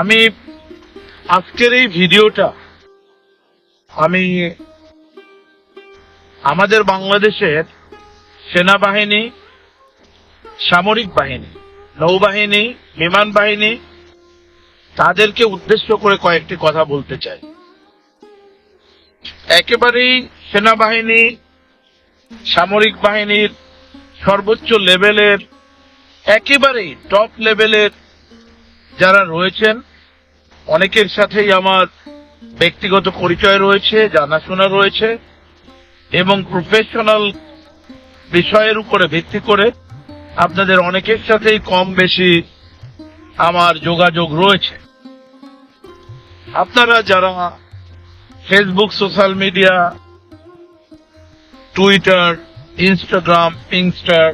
আমি আজকের এই ভিডিওটা আমি আমাদের বাংলাদেশের সেনাবাহিনী, সামরিক বাহিনী, নৌবাহিনী, বিমান বাহিনী, তাদেরকে উদ্দেশ্য করে কয়েকটি কথা বলতে চাই। একেবারেই সেনাবাহিনী, সামরিক বাহিনীর সর্বোচ্চ লেভেলের একেবারেই টপ লেভেলের যারা রয়েছেন, অনেকের সাথেই আমার ব্যক্তিগত পরিচয় রয়েছে, জানাশোনা রয়েছে, এবং প্রফেশনাল বিষয়ের উপরে ভিত্তি করে আপনাদের অনেকের সাথেই কম বেশি আমার যোগাযোগ রয়েছে। আপনারা যারা Facebook social media Twitter Instagram পিংস্টার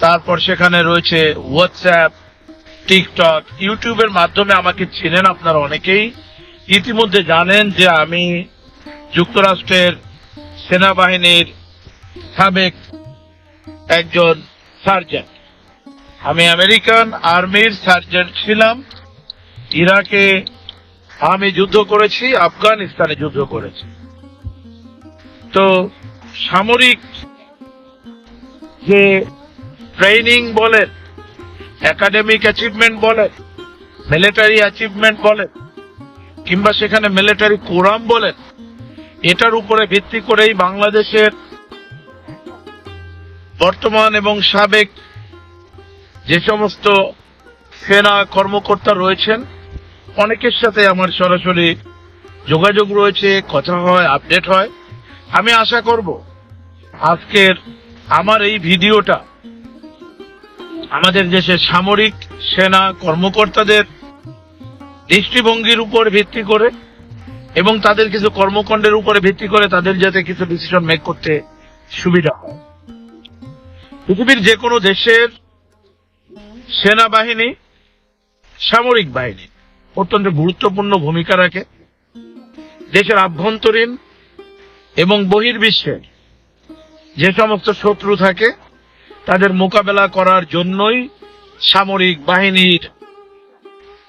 তারপর সেখানে রয়েছে হোয়াটসঅ্যাপ টিকটক, ইউটিউবের মাধ্যমে আমাকে চিনেন আপনারা অনেকেই। ইতিমধ্যে জানেন যে আমি যুক্তরাষ্ট্রের সেনাবাহিনীর সাবেক একজন সার্জেন্ট। আমি আমেরিকান আর্মির সার্জেন্ট ছিলাম। ইরাকে আমি যুদ্ধ করেছি, আফগানিস্তানে যুদ্ধ করেছি। তো সামরিক যে ট্রেনিং বলেন একাডেমিক অ্যাচিভমেন্ট বলে মিলিটারি অ্যাচিভমেন্ট বলেন কিংবা সেখানে মিলিটারি কোরাম বলেন এটার উপরে ভিত্তি করেই বাংলাদেশের বর্তমান এবং সাবেক যে সমস্ত সেনা কর্মকর্তা রয়েছেন, অনেকের সাথে আমার সরাসরি যোগাযোগ রয়েছে, কথা হয় আপডেট হয়। আমি আশা করব আজকের আমার এই ভিডিওটা আমাদের দেশের সামরিক সেনা কর্মকর্তাদের দৃষ্টিভঙ্গির উপর ভিত্তি করে এবং তাদের কিছু কর্মকাণ্ডের উপরে ভিত্তি করে তাদের যাতে কিছু ডিসিশন মেক করতে সুবিধা হয়। পৃথিবীর যে কোনো দেশের সেনাবাহিনী, সামরিক বাহিনী অত্যন্ত গুরুত্বপূর্ণ ভূমিকা রাখে। দেশের আভ্যন্তরীণ এবং বহির্বিশ্বের যে সমস্ত শত্রু থাকে তাদের মোকাবেলা করার জন্যই সামরিক বাহিনীর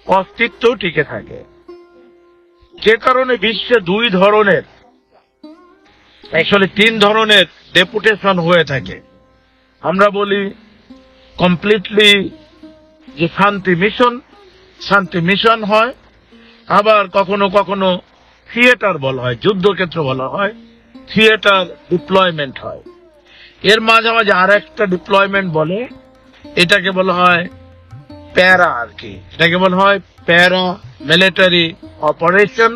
অস্তিত্ব টিকে থাকে। যে কারণে বিশ্বে দুই ধরনের অ্যাকচুয়ালি তিন ধরনের ডেপুটেশন হয়ে থাকে। আমরা বলি কমপ্লিটলি যে শান্তি মিশন শান্তি মিশন হয়, আবার কখনো কখনো থিয়েটার বলা হয়, যুদ্ধক্ষেত্র বলা হয় থিয়েটার ডিপ্লয়মেন্ট হয়। এর মাঝামাঝি আর একটা ডিপ্লয়মেন্ট বলে, এটাকে বলা হয় প্যারা আর কি। এটাকে বলা হয় প্যারা মিলিটারি অপারেশন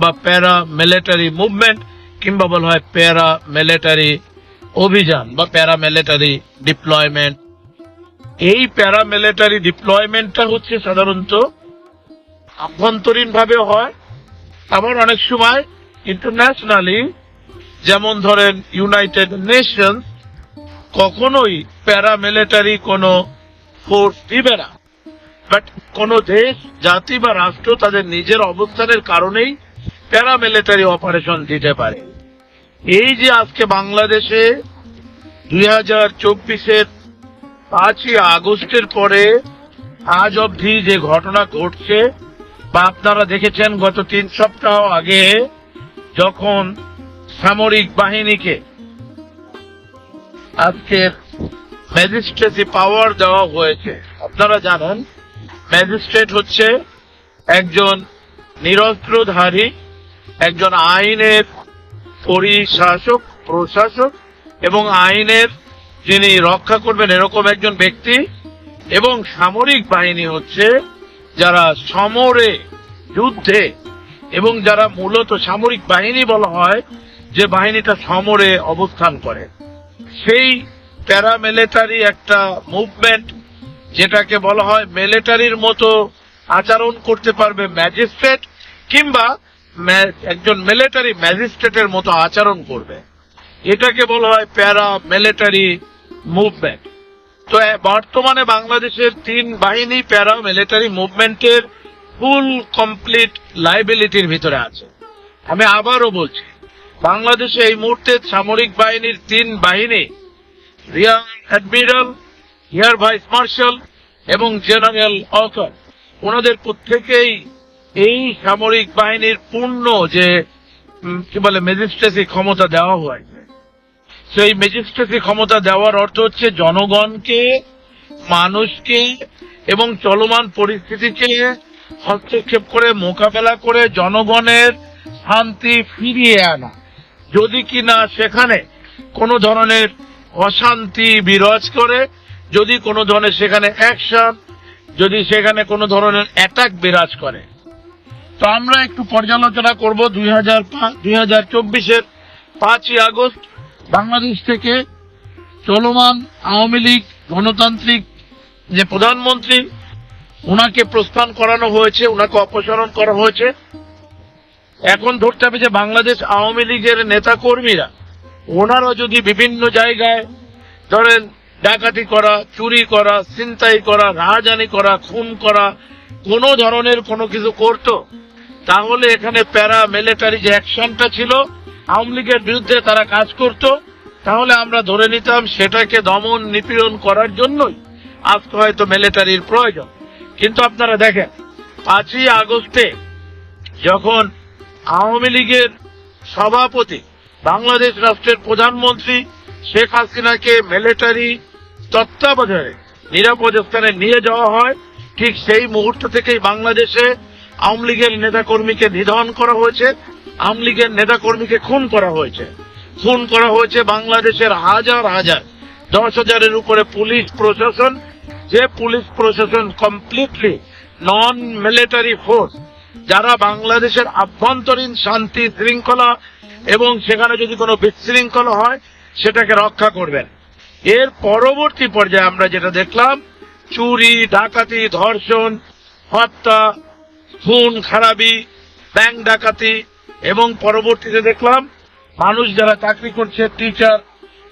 বা প্যারা মিলিটারি মুভমেন্ট, কিংবা বলা হয় প্যারা মিলিটারি অভিযান বা প্যারা মিলিটারি ডিপ্লয়মেন্ট এই প্যারা মিলিটারি ডিপ্লয়মেন্টটা হচ্ছে সাধারণত আভ্যন্তরীণ ভাবে হয়, আবার অনেক সময় ইন্টারন্যাশনালি যেমন ধরেন ইউনাইটেড নেশনস কখনোই প্যারামিলিটারি কোনো ফোর্স দিবে না। বাট কোন দেশ, জাতি বা রাষ্ট্র তাদের নিজের অবস্থানের কারণেই প্যারামিলিটারি অপারেশন দিতে পারে। এই যে আজকে বাংলাদেশে দুই হাজার চব্বিশের পাঁচই আগস্টের পরে আজ অবধি যে ঘটনা ঘটছে, বা আপনারা দেখেছেন গত তিন সপ্তাহ আগে যখন সামরিক বাহিনীকে আজকের ম্যাজিস্ট্রেসি পাওয়ার দেওয়া হয়েছে। আপনারা জানেন, ম্যাজিস্ট্রেট হচ্ছে একজন নিরস্ত্রধারী, একজন আইনের পরিশাসক, প্রশাসক, এবং আইনের যিনি রক্ষা করবেন এরকম একজন ব্যক্তি, এবং সামরিক বাহিনী হচ্ছে যারা সমরে যুদ্ধে, এবং যারা মূলত সামরিক বাহিনী বলা হয়, যে বাহিনীটা সমরে অবস্থান করে। সেই প্যারামিলিটারি একটা মুভমেন্ট যেটাকে বলা হয় মিলিটারির মতো আচরণ করতে পারবে ম্যাজিস্ট্রেট কিংবা একজন মিলিটারি ম্যাজিস্ট্রেটের মতো আচরণ করবে। এটাকে বলা হয় প্যারা মিলিটারি মুভমেন্ট তো বর্তমানে বাংলাদেশের তিন বাহিনী প্যারা মিলিটারি মুভমেন্টের ফুল কমপ্লিট লাইবিলিটির ভিতরে আছে। আমি আবারও বলছি বাংলাদেশে এই মুহূর্তে সামরিক বাহিনীর তিন বাহিনী rear admiral air vice marshal এবং জেনারেল অকার। ওনাদের প্রত্যেকেই এই সামরিক বাহিনীর পূর্ণ যে কি বলে, ম্যাজিস্ট্রেসি ক্ষমতা দেওয়া হয়েছে। সেই ম্যাজিস্ট্রেসি ক্ষমতা দেওয়ার অর্থ হচ্ছে জনগণকে, মানুষকে এবং চলমান পরিস্থিতিকে হস্তক্ষেপ করে মোকাবেলা করে জনগণের শান্তি ফিরিয়ে আনা। যদি কিনা সেখানে কোনো ধরনের অশান্তি বিরাজ করে, যদি কোনো ধরনের সেখানে অ্যাকশন যদি সেখানে কোনো ধরনের অ্যাটাক বিরাজ করে। তো আমরা একটু পর্যালোচনা করব দুই হাজার দুই হাজার চব্বিশের পাঁচই আগস্ট, বাংলাদেশ থেকে চলমান আওয়ামী লীগ গণতান্ত্রিক যে প্রধানমন্ত্রী ওনাকে প্রস্থান করানো হয়েছে ওনাকে অপসারণ করা হয়েছে। এখন ধরতে হবে যে বাংলাদেশ আওয়ামী লীগের নেতা কর্মীরা ওনারা যদি বিভিন্ন জায়গায় ধরেন ডাকাতি করা, চুরি করা, ছিনতাই করা, রাহাজানি করা, খুন করা, কোনো ধরনের কোনো কিছু করত, তাহলে এখানে প্যারা মিলিটারি যে অ্যাকশনটা ছিল, আওয়ামী লীগের বিরুদ্ধে তারা কাজ করত, তাহলে আমরা ধরে নিতাম সেটাকে দমন নিপীড়ন করার জন্যই আজকে হয়তো মিলিটারির প্রয়োজন। কিন্তু আপনারা দেখেন, পাঁচই আগস্টে যখন আওয়ামী লীগের সভাপতি, বাংলাদেশ রাষ্ট্রের প্রধানমন্ত্রী শেখ হাসিনাকে মিলিটারি তত্ত্বাবধানে নিরাপদ স্থানে নিয়ে যাওয়া হয়। ঠিক সেই মুহূর্ত থেকেই বাংলাদেশে আওয়ামী লীগের নেতাকর্মীকে নিধন করা হয়েছে। আওয়ামী লীগের নেতাকর্মীকে খুন করা হয়েছে। খুন করা হয়েছে বাংলাদেশের হাজার হাজার, দশ হাজারের উপরে পুলিশ প্রশাসন। যে পুলিশ প্রশাসন কমপ্লিটলি নন মিলিটারি ফোর্স যারা বাংলাদেশের আভ্যন্তরীণ শান্তি শৃঙ্খলা এবং সেখানে যদি কোনো বিশৃঙ্খলা হয়, সেটাকে রক্ষা করবেন। এর পরবর্তী পর্যায়ে আমরা যেটা দেখলাম, চুরি, ডাকাতি, ধর্ষণ, হত্যা, খুন, খারাপি ব্যাংক ডাকাতি এবং পরবর্তীতে দেখলাম, মানুষ যারা চাকরি করছে টিচার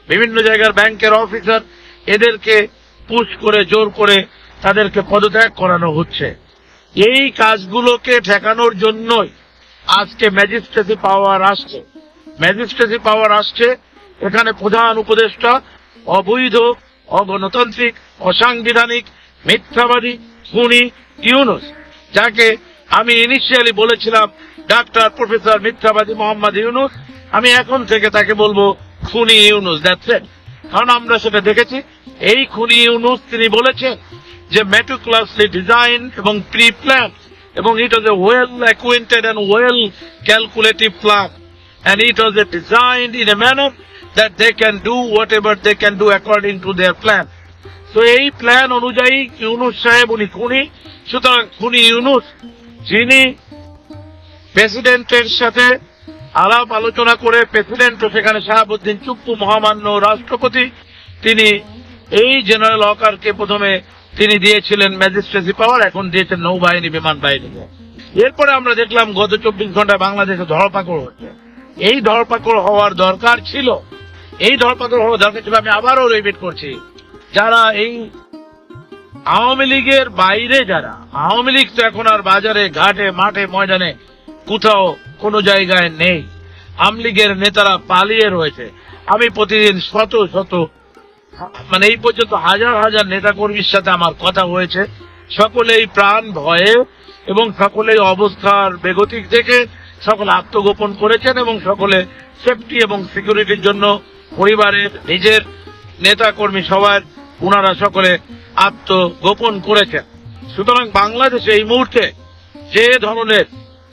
বিভিন্ন জায়গার ব্যাংকের অফিসার এদেরকে পুশ করে, জোর করে তাদেরকে পদত্যাগ করানো হচ্ছে। এই কাজগুলোকে ঠেকানোর জন্যই আজকে ম্যাজিস্ট্রেসি পাওয়ার আসছে। ম্যাজিস্ট্রেসি পাওয়ার আসছে, এখানে প্রধান উপদেষ্টা, অবৈধ, অগণতান্ত্রিক, অসাংবিধানিক, মিথ্যাবাদী, খুনি ইউনুস, যাকে আমি ইনিশিয়ালি বলেছিলাম, ডাক্তার প্রফেসর মিথ্যাবাদী মোহাম্মদ ইউনুস, আমি এখন থেকে তাকে বলব খুনি ইউনুস দ্যাটস কারণ আমরা সেটা দেখেছি, এই খুনি ইউনুস তিনি বলেছেন যে মেটুক্লাসলি ডিজাইন এবং প্রি প্ল্যান এবং it was a well acquainted and well calculative plan and it was uh, designed in a manner that they can do whatever they can do according to their plan. তো এই plan অনুযায়ী ইউনুস সাহেব উনি খুনি সুতরাং খুনি ইউনুস যিনি প্রেসিডেন্টের সাথে আলাপ আলোচনা করে প্রেসিডেন্টও সেখানে শাহাবুদ্দিন চুপ্পু মহামান্য রাষ্ট্রপতি তিনি এই জেনারেল হকারকে প্রথমে তিনি দিয়েছিলেন ম্যাজিস্ট্রেসি পাওয়ার, এখন দিয়েছেন নৌবাহিনী বিমান বাহিনীকে এরপরে আমরা দেখলাম গত চব্বিশ ঘন্টায় বাংলাদেশে ধরপাকড় হচ্ছে। এই ধরপাকড় হওয়ার দরকার ছিল। এই ধরপাকড় হওয়ার দরকার ছিল, আমি আবারও রিপিট করছি। যারা এই আওয়ামী লীগের বাইরে যারা, আওয়ামী লীগ তো এখন আর বাজারে, ঘাটে, মাঠে, ময়দানে কোথাও কোনো জায়গায় নেই। আওয়ামী লীগের নেতারা পালিয়ে রয়েছে। আমি প্রতিদিন শত শত মানে এই পর্যন্ত হাজার হাজার নেতা কর্মীর সাথে আমার কথা হয়েছে। সকলেই প্রাণ ভয়ে এবং সকলেই অবস্থার বেগতিক দেখে সকলে আত্মগোপন করেছেন এবং সকলে সেফটি এবং সিকিউরিটির জন্য পরিবারের নিজের নেতা কর্মী সবার ওনারা সকলে আত্মগোপন করেছেন। সুতরাং বাংলাদেশে এই মুহূর্তে যে ধরনের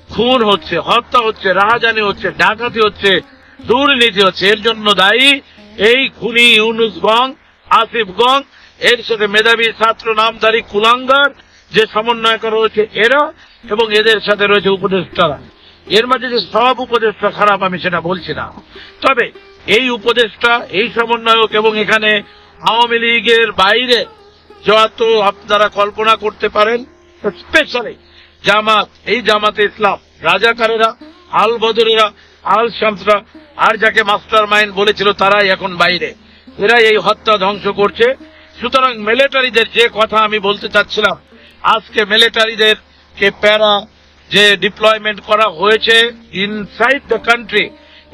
খুন হচ্ছে, হত্যা হচ্ছে, রাহাজানি হচ্ছে, ডাকাতি হচ্ছে, দুর্নীতি হচ্ছে, এর জন্য দায়ী এই খুনি ইউনুস গং, আসিফ গং, এর সাথে মেধাবী ছাত্র নামধারী কুলাঙ্গার যে সমন্বয় করা হয়েছে এরা এবং এদের সাথে রয়েছে উপদেষ্টারা। এর মাঝে যে সব উপদেষ্টা খারাপ, আমি সেটা বলছি না। তবে এই উপদেষ্টা, এই সমন্বয়ক এবং এখানে আওয়ামী লীগের বাইরে যত আপনারা কল্পনা করতে পারেন, স্পেশালি জামাত, এই জামাতে ইসলাম, রাজাকারেরা আল বদরেরা আল শামসরা আর যাকে মাস্টার মাইন্ড বলেছিল তারাই এখন বাইরে। এরা এই হত্যা ধ্বংস করছে। সুতরাং মিলিটারিদের যে কথা আমি বলতে চাচ্ছিলাম, আজকে মিলিটারিদের কে প্যারা যে ডিপ্লয়মেন্ট করা হয়েছে ইনসাইড দ্য কান্ট্রি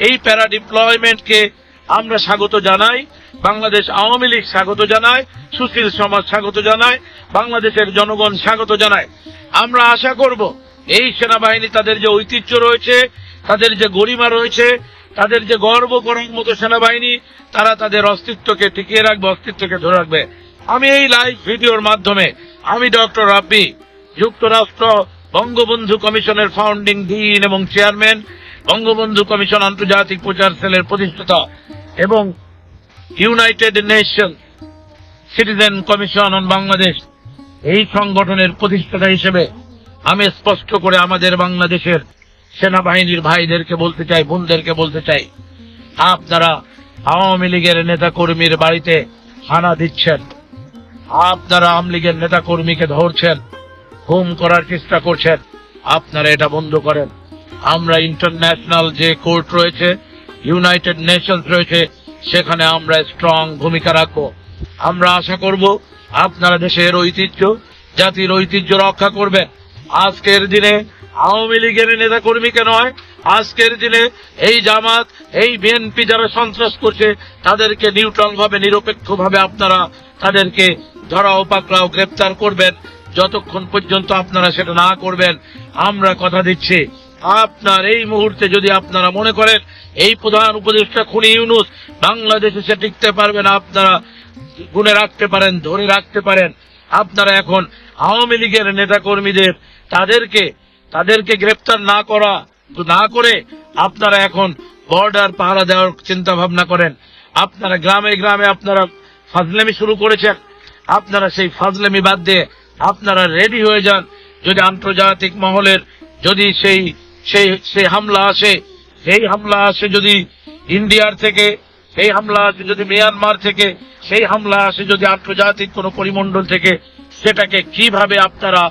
এই প্যারা ডিপ্লয়মেন্টকে আমরা স্বাগত জানাই, বাংলাদেশ আওয়ামী লীগ স্বাগত জানায়, সুশীল সমাজ স্বাগত জানায়, বাংলাদেশের জনগণ স্বাগত জানায়। আমরা আশা করব এই সেনাবাহিনী তাদের যে ঐতিহ্য রয়েছে তাদের যে গরিমা রয়েছে, তাদের যে গর্ব করার মতো সেনাবাহিনী, তারা তাদের অস্তিত্বকে টিকিয়ে রাখবে, অস্তিত্বকে ধরে রাখবে। আমি এই লাইভ ভিডিওর মাধ্যমে আমি ডক্টর রাব্বি, যুক্তরাষ্ট্র বঙ্গবন্ধু কমিশনের ফাউন্ডিং ডিন এবং চেয়ারম্যান, বঙ্গবন্ধু কমিশন আন্তর্জাতিক প্রচার সেলের প্রতিষ্ঠাতা এবং United Nation citizen commission on Bangladesh. এই সংগঠনের প্রতিষ্ঠাতা হিসেবে আমি স্পষ্ট করে আমাদের বাংলাদেশের সেনাবাহিনীর ভাইদেরকে বলতে চাই, বোনদেরকে বলতে চাই, আপনারা আওয়ামী লীগের নেতা কর্মীর বাড়িতে হানা দিচ্ছেন। আপনারা আওয়ামী লীগের নেতা কর্মীকে ধরছেন, হুম করার চেষ্টা করছেন। আপনারা এটা বন্ধ করেন। আমরা ইন্টারন্যাশনাল যে কোর্ট রয়েছে, ইউনাইটেড নেশনস রয়েছে, সেখানে আমরা স্ট্রং ভূমিকা রাখব। আমরা আশা করব আপনারা দেশের ঐতিহ্য, জাতির ঐতিহ্য রক্ষা করবেন। আজকের দিনে আওয়ামী লীগের নেতা কর্মীকে নয় আজকের দিনে এই জামাত, এই বিএনপি যারা সন্ত্রাস করছে, তাদেরকে নিউট্রাল ভাবে নিরপেক্ষ ভাবে আপনারা তাদেরকে ধরাও পাকড়াও গ্রেপ্তার করবেন। যতক্ষণ পর্যন্ত আপনারা সেটা না করবেন, আমরা কথা দিচ্ছি। আপনার এই মুহূর্তে যদি আপনারা মনে করেন, এই প্রধান উপদেষ্টা খুনি ইউনুস বাংলাদেশে সে টিকতে পারবে না, আপনারা গুনে রাখতে পারেন, ধরে রাখতে পারেন। আপনারা এখন আওয়ামী লীগের নেতা কর্মীদের তাদেরকে তাদেরকে গ্রেপ্তার না করা, না করে আপনারা এখন বর্ডার পাহারা দেওয়ার চিন্তা ভাবনা করেন। আপনারা গ্রামে গ্রামে আপনারা ফাজলামি শুরু করেছেন। আপনারা সেই ফাজলামি বাদ দিয়ে আপনারা রেডি হয়ে যান। যদি আন্তর্জাতিক মহলের যদি সেই সেই সেই হামলা আসে, সেই হামলা আসে যদি ইন্ডিয়ার থেকে, সেই হামলা আসে যদি মিয়ানমার থেকে, সেই হামলা আসে যদি আন্তর্জাতিক কোনো পরিমণ্ডল থেকে, সেটাকে কীভাবে আপনারা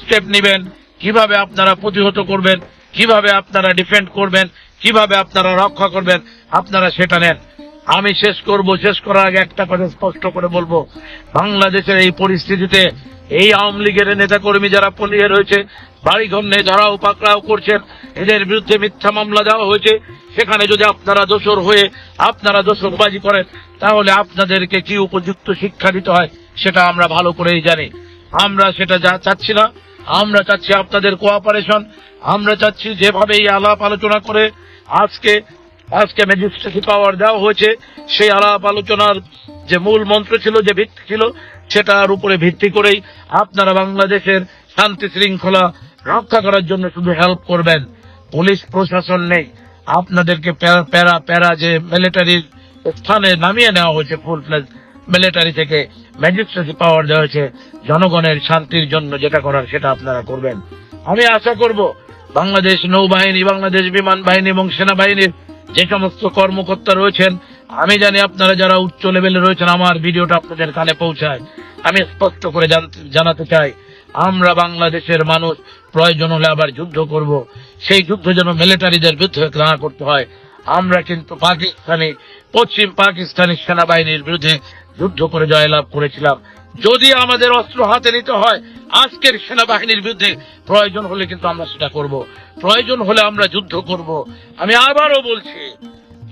স্টেপ নেবেন? কীভাবে আপনারা প্রতিহত করবেন, কীভাবে আপনারা ডিফেন্ড করবেন, কীভাবে আপনারা রক্ষা করবেন, আপনারা সেটা নেন। আমি শেষ করব, শেষ করার আগে একটা কথা স্পষ্ট করে বলব। বাংলাদেশের এই পরিস্থিতিতে এই আওয়ামী লীগের নেতাকর্মী যারা পলিয়ে রয়েছে বাড়ি ঘন্যে ধরাও পাকড়াও করছেন, এদের বিরুদ্ধে মিথ্যা মামলা দেওয়া হয়েছে। সেখানে যদি আপনারা দোষর হয়ে আপনারা দোষরবাজি করেন, তাহলে আপনাদেরকে কি উপযুক্ত শিক্ষা দিতে হয়, সেটা আমরা ভালো করেই জানি। আমরা সেটা যা চাচ্ছি না আমরা চাচ্ছি আপনাদের কোঅপারেশন আমরা চাচ্ছি যেভাবে এই আলাপ আলোচনা করে আজকে আজকে ম্যাজিস্ট্রেসি পাওয়ার দেওয়া হয়েছে, সেই আলাপ আলোচনার যে মূল মন্ত্র ছিল, যে ভিত্তি ছিল, সেটার উপরে ভিত্তি করেই আপনারা বাংলাদেশের শান্তি শৃঙ্খলা রক্ষা করার জন্য শুধু হেল্প করবেন। পুলিশ প্রশাসন নেই। আপনাদেরকে প্যারা প্যারা যে মিলিটারির স্থানে নামিয়ে নেওয়া হয়েছে ফুল প্লাস মিলিটারি থেকে ম্যাজিস্ট্রেসি পাওয়ার দেওয়া হয়েছে, জনগণের শান্তির জন্য যেটা করার সেটা আপনারা করবেন। আমি আশা করব বাংলাদেশ নৌবাহিনী, বাংলাদেশ বিমান বাহিনী এবং সেনাবাহিনীর যে সমস্ত কর্মকর্তা রয়েছেন, আমি জানি আপনারা যারা উচ্চ লেভেলে রয়েছেন, আমার ভিডিওটা আপনাদের কানে পৌঁছায়। আমি স্পষ্ট করে জানাতে চাই, আমরা বাংলাদেশের মানুষ প্রয়োজন হলে আবার যুদ্ধ করব। সেই যুদ্ধ যেন মিলিটারিদের বিরুদ্ধে না করতে হয়। আমরা কিন্তু পাকিস্তানি, পশ্চিম পাকিস্তানি সেনাবাহিনীর বিরুদ্ধে যুদ্ধ করে জয়লাভ করেছিলাম। যদি আমাদের অস্ত্র হাতে নিতে হয়, আজকের সেনাবাহিনীর বিরুদ্ধে প্রয়োজন হলে কিন্তু আমরা সেটা করব। প্রয়োজন হলে আমরা যুদ্ধ করব। আমি আবারও বলছি,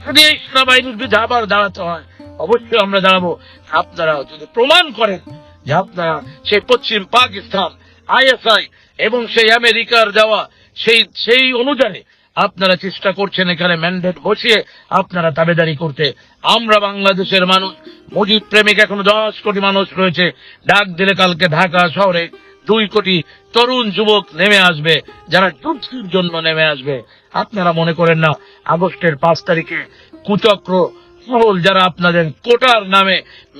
যদি এই সেনাবাহিনীর বিরুদ্ধে আবার দাঁড়াতে হয়, অবশ্যই আমরা দাঁড়াবো। আপনারা যদি প্রমাণ করেন যে আপনারা সেই পশ্চিম পাকিস্তান, আইএসআই এবং সেই আমেরিকার দেওয়া সেই সেই অনুযায়ী আপনারা চেষ্টা করছেন এখানে ম্যান্ডেট বসিয়ে আপনারা তাবেদারি করতে। আমরা বাংলাদেশের মানুষ মুজিব প্রেমিক এখনও দশ কোটি মানুষ রয়েছে। ডাক দিলে কালকে ঢাকা শহরে দুই কোটি তরুণ যুবক নেমে আসবে, যারা যুদ্ধের জন্য নেমে আসবে। আপনারা মনে করেন না, আগস্টের পাঁচ তারিখে কুচক্র মহল যারা আপনাদের কোটার নামে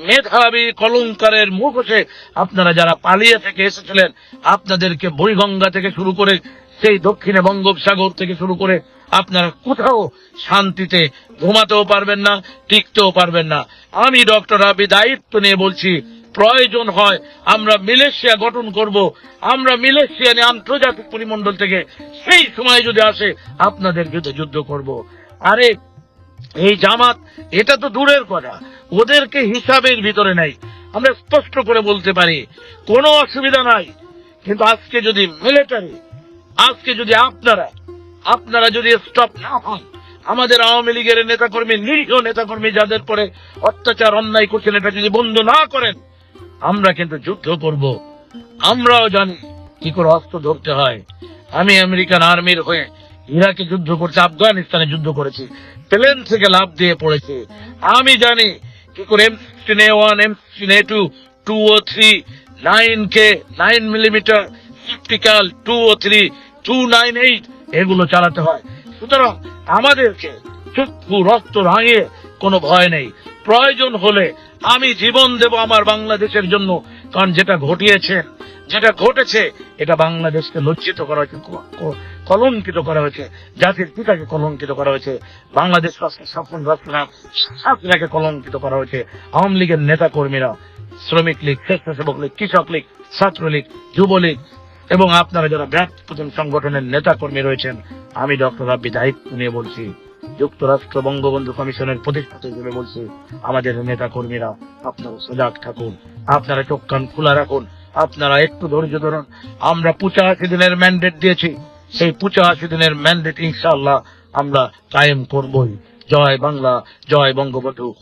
মেধাবী কলঙ্কারের মুখোশে আপনারা যারা পালিয়ে থেকে এসেছিলেন, আপনাদেরকে বইগঙ্গা থেকে শুরু করে সেই দক্ষিণে বঙ্গোপসাগর থেকে শুরু করে আপনারা কোথাও শান্তিতে ঘুমাতেও পারবেন না, টিকতেও পারবেন না। আমি ডক্টর আবি দায়িত্ব নিয়ে বলছি, প্রয়োজন হয় আমরা মিলেশিয়া গঠন করব। আমরা মিলেশিয়া নিয়ে আন্তর্জাতিক পরিমণ্ডল থেকে সেই সময় যদি আসে, আপনাদের বিরুদ্ধে যুদ্ধ করব। আরে, এই জামাত, এটা তো দূরের কথা। ওদেরকে হিসাবের ভিতরে নেই। আমরা স্পষ্ট করে বলতে পারি, কোনো অসুবিধা নাই। কিন্তু আজকে যদি মিলিটারি আজকে যদি আপনারা আপনারা যদি স্টপ না হন, আমাদের আওয়ামী লীগের নেতাকর্মী, নিরীহ নেতাকর্মী যাদের পরে অত্যাচার, অন্যায় করছেন, এটা যদি বন্ধ না করেন, আমরা কিন্তু যুদ্ধ করব। আমরাও জানি কি করে অস্ত্র ধরতে হয়। আমি আমেরিকান আর্মির হয়ে ইরাকে যুদ্ধ করছি, আফগানিস্তানে যুদ্ধ করেছি, প্লেন থেকে লাভ দিয়ে পড়েছি। আমি জানি কি করে M sixteen A one M sixteen A two two O three nine K nine millimetre সিপ্টিক্যাল two O three two nine eight এগুলো চালাতে হয়। সুতরাং আমাদেরকে চক্ষু রক্ত রাঙিয়ে কোনো ভয় নেই। প্রয়োজন হলে আমি জীবন দেব আমার বাংলাদেশের জন্য, কারণ যেটা ঘটিয়েছে, যেটা ঘটেছে, এটা বাংলাদেশকে লজ্জিত করা হয়েছে কলঙ্কিত করা হয়েছে, জাতির পিতাকে কলঙ্কিত করা হয়েছে, বাংলাদেশ রাষ্ট্রের শাসন রাষ্ট্র কলঙ্কিত করা হয়েছে। আওয়ামী লীগের নেতা কর্মীরা শ্রমিক লীগ, স্বেচ্ছাসেবক লীগ, কৃষক লীগ, ছাত্রলীগ, যুবলীগ এবং আপনারা যারা ব্যক্তিগত সংগঠনের নেতা কর্মী রয়েছেন, আমি ডক্টর রাব্বি দায়িত্ব নিয়ে বলছি, যুক্তরাষ্ট্র বঙ্গবন্ধু কমিশনের প্রতিষ্ঠাতা হিসেবে বলছি, আমাদের নেতা কর্মীরা আপনারা সজাগ থাকুন, আপনারা চোখ কান খোলা রাখুন, আপনারা একটু ধৈর্য ধরুন, আমরা পঁচাশি দিনের ম্যান্ডেট দিয়েছি, সেই পঁচাশি দিনের ম্যান্ডেট ইনশাআল্লাহ আমরা কায়েম করবই। জয় বাংলা, জয় বঙ্গবন্ধু।